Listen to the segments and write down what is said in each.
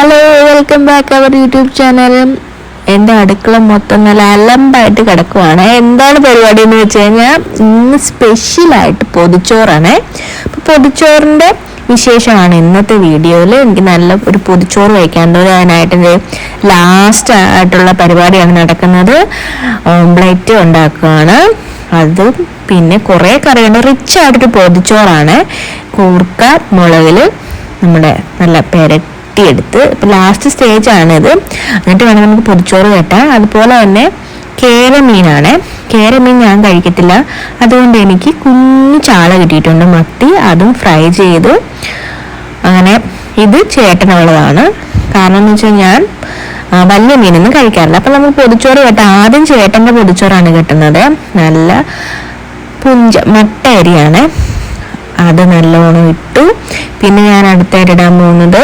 Hello welcome back our YouTube channel Ente Adukkala മൊത്തം നല്ല അലമ്പായിട്ട് കിടക്കുവാണ്. എന്താണ് പരിപാടി എന്ന് വെച്ച് കഴിഞ്ഞാൽ ഇന്ന് സ്പെഷ്യലായിട്ട് പൊതിച്ചോറാണ്. അപ്പോൾ പൊതിച്ചോറിന്റെ വിശേഷമാണ് ഇന്നത്തെ വീഡിയോയിൽ എനിക്ക് നല്ല ഒരു പൊതിച്ചോറ് വയ്ക്കാൻ അതിനായിട്ട് ലാസ്റ്റ് ആയിട്ടുള്ള പരിപാടിയാണ് നടക്കുന്നത്. ഓംപ്ലേറ്റ് ഉണ്ടാക്കുകയാണ്. അത് പിന്നെ കുറേ കറിയുണ്ട് റിച്ച് ആയിട്ടൊരു പൊതിച്ചോറാണ്. കൂർക്ക മുളകിൽ നമ്മുടെ നല്ല പെരട്ടിയെടുത്ത് ഇപ്പം ലാസ്റ്റ് സ്റ്റേജ് ആണിത്. എന്നിട്ട് വേണം നമുക്ക് പൊതിച്ചോറ് കെട്ടാൻ അതുപോലെ തന്നെ കേരമീനാണ്. കേരമീൻ ഞാൻ കഴിക്കത്തില്ല. അതുകൊണ്ട് എനിക്ക് കുഞ്ഞു ചാള കിട്ടിയിട്ടുണ്ട്. മത്തി അതും ഫ്രൈ ചെയ്ത്. അങ്ങനെ ഇത് ചേട്ടനുള്ളതാണ്. കാരണം എന്ന് വെച്ചാൽ ഞാൻ വലിയ മീനൊന്നും കഴിക്കാറില്ല. അപ്പം നമുക്ക് പൊതിച്ചോറ് കെട്ടാം. ആദ്യം ചേട്ടന്റെ പൊതിച്ചോറാണ് കിട്ടുന്നത്. നല്ല പുഞ്ച മട്ട അരിയാണ്. അത് നല്ലോണം ഇട്ടു. പിന്നെ ഞാൻ അടുത്തായിട്ട് ഇടാൻ പോകുന്നത്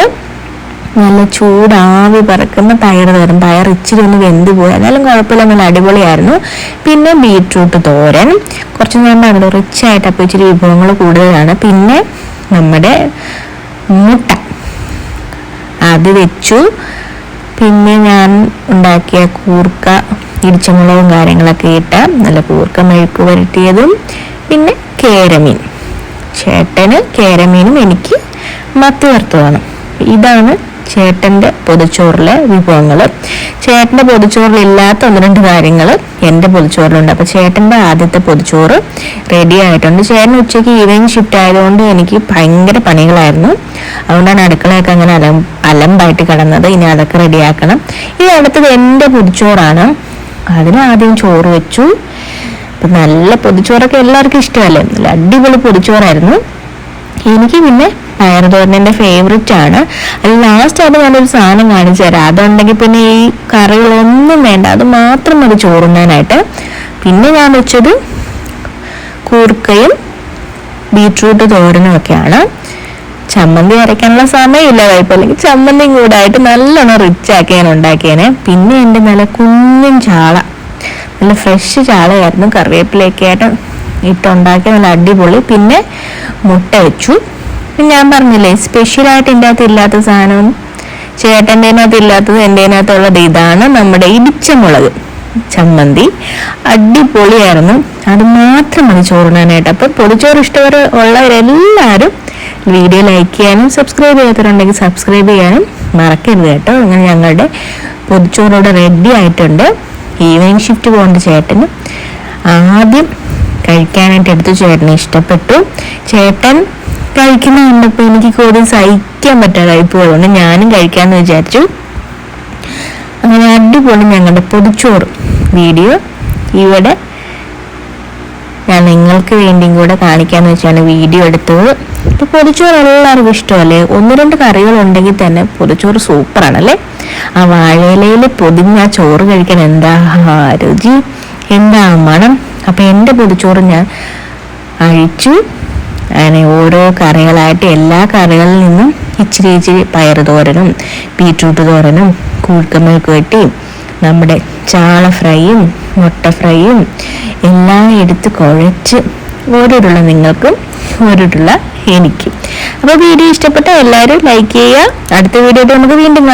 നല്ല ചൂടാവി പറക്കുന്ന പയർ തരും. പയർ ഇച്ചിരി ഒന്ന് വെന്ത് പോയി. എന്നാലും കുഴപ്പമില്ല നല്ല അടിപൊളിയായിരുന്നു. പിന്നെ ബീട്രൂട്ട് തോരൻ. കുറച്ച് നേരം പറഞ്ഞു റിച്ച് ആയിട്ട് അപ്പോൾ ഇച്ചിരി വിഭവങ്ങൾ കൂടുതലാണ്. പിന്നെ നമ്മുടെ മുട്ട. അത് വെച്ചു. പിന്നെ ഞാൻ ഉണ്ടാക്കിയ കൂർക്ക ഇടിച്ചമുളകും കാര്യങ്ങളൊക്കെ ഇട്ട നല്ല കൂർക്ക മെഴുക്ക് പുരട്ടിയതും പിന്നെ കേരമീൻ. ചേട്ടന് കേരമീനും എനിക്ക് മത്തി വറുത്തതാണ് ഇതാണ് ചേട്ടന്റെ പൊതിച്ചോറിലെ വിഭവങ്ങൾ ചേട്ടന്റെ പൊതിച്ചോറിൽ ഇല്ലാത്ത ഒന്ന് രണ്ട് കാര്യങ്ങൾ എന്റെ പൊതിച്ചോറിലുണ്ട്. അപ്പോൾ ചേട്ടന്റെ ആദ്യത്തെ പൊതിച്ചോറ് റെഡി ആയിട്ടുണ്ട്. ചേട്ടൻ ഉച്ചയ്ക്ക് ഈവനിങ് ഷിഫ്റ്റ് ആയതുകൊണ്ട് എനിക്ക് ഭയങ്കര പണികളായിരുന്നു. അതുകൊണ്ടാണ് അടുക്കളയൊക്കെ അങ്ങനെ അലം അലമ്പായിട്ട് കിടന്നത്. ഇനി അതൊക്കെ റെഡിയാക്കണം ഇനി അടുത്തത് എന്റെ പൊതിച്ചോറാണ്. അതിന് ആദ്യം ചോറ് വെച്ചു. അപ്പം നല്ല പൊതിച്ചോറൊക്കെ എല്ലാവർക്കും ഇഷ്ടമല്ലേ? നല്ല അടിപൊളി പൊതിച്ചോറായിരുന്നു. എനിക്ക് പിന്നെ പയറുതോരൻ ഫേവറേറ്റ് ആണ്. അത് ലാസ്റ്റ് അത് ഞാനൊരു സാധനം കാണിച്ചു തരാം. അതുണ്ടെങ്കിൽ പിന്നെ ഈ കറികളൊന്നും വേണ്ട. അത് മാത്രം മതി ചോറുണ്ണാനായിട്ട്. പിന്നെ ഞാൻ വെച്ചത് കൂർക്കയും ബീട്രൂട്ട് തോരനും ഒക്കെയാണ്. ചമ്മന്തി അരയ്ക്കാനുള്ള സമയമില്ല വൈപ്പ് അല്ലെങ്കിൽ ചമ്മന്തിയും കൂടായിട്ട് നല്ലോണം റിച്ച് ആക്കി ഉണ്ടാക്കിയേനെ. പിന്നെ എന്റെ നല്ല കുഞ്ഞും ചാള. നല്ല ഫ്രഷ് ചാളയായിരുന്നു. കറിവേപ്പിലയൊക്കെ ആയിട്ട് ഇട്ടുണ്ടാക്കിയ നല്ല അടിപൊളി. പിന്നെ മുട്ട വെച്ചു. ഞാൻ പറഞ്ഞില്ലേ സ്പെഷ്യലായിട്ട് എന്റെ അകത്ത് ഇല്ലാത്ത സാധനം ചേട്ടന്റെ അകത്ത് ഇല്ലാത്തത് എന്റെ അകത്തുള്ളത് ഇതാണ് നമ്മുടെ ഇടിച്ച മുളക് ചമ്മന്തി അടിപൊളിയായിരുന്നു. അത് മാത്രം മതി ചോറിനാനായിട്ട് അപ്പം പൊടിച്ചോറ് ഇഷ്ടവർ ഉള്ളവരെല്ലാവരും വീഡിയോ ലൈക്ക് ചെയ്യാനും സബ്സ്ക്രൈബ് ചെയ്യാത്തവരുണ്ടെങ്കിൽ സബ്സ്ക്രൈബ് ചെയ്യാനും മറക്കരുത് കേട്ടോ. അങ്ങനെ ഞങ്ങളുടെ പൊതിച്ചോറോടെ റെഡി ആയിട്ടുണ്ട്. ഈവനിങ് ഷിഫ്റ്റ് പോകേണ്ട ചേട്ടന്. ആദ്യം കഴിക്കാനായിട്ട് എടുത്തു ചേട്ടന് ഇഷ്ടപ്പെട്ടു. ചേട്ടൻ കഴിക്കുന്ന കണ്ടപ്പോൾ എനിക്ക് കൂടുതൽ സഹിക്കാൻ പറ്റാതായി പോയതുകൊണ്ട് ഞാനും കഴിക്കാമെന്ന് വിചാരിച്ചു. അങ്ങനെ അടിപൊളി ഞങ്ങളുടെ പൊതിച്ചോറ് വീഡിയോ ഇവിടെ ഞാൻ നിങ്ങൾക്ക് വേണ്ടിയും കൂടെ കാണിക്കാന്ന് വെച്ചാണ് വീഡിയോ എടുത്തത്. ഇപ്പൊ പൊതിച്ചോറ് എല്ലാവർക്കും ഇഷ്ടമല്ലേ? ഒന്ന് രണ്ട് കറികൾ ഉണ്ടെങ്കിൽ തന്നെ പൊതിച്ചോറ് സൂപ്പറാണല്ലേ? ആ വാഴയിലയിൽ പൊതിഞ്ഞ ആ ചോറ് കഴിക്കാൻ എന്താ രുചി? എന്താ മണം? അപ്പൊ എന്റെ പൊതിച്ചോറ് ഞാൻ അഴിച്ചു. അങ്ങനെ ഓരോ കറികളായിട്ട് എല്ലാ കറികളിൽ നിന്നും ഇച്ചിരി ഇച്ചിരി പയർ തോരനും ബീട്രൂട്ട് തോരനും കൂഴ്ക്കമ്മൾക്ക് വെട്ടിയും നമ്മുടെ ചാള ഫ്രൈയും മുട്ട ഫ്രൈയും എല്ലാം എടുത്ത് കുഴച്ച് ഓരോരുള്ള നിങ്ങൾക്കും ഓരോരുള്ള എനിക്കും. അപ്പോൾ വീഡിയോ ഇഷ്ടപ്പെട്ട എല്ലാവരും ലൈക്ക് ചെയ്യുക. അടുത്ത വീഡിയോയിൽ നമുക്ക് വീണ്ടും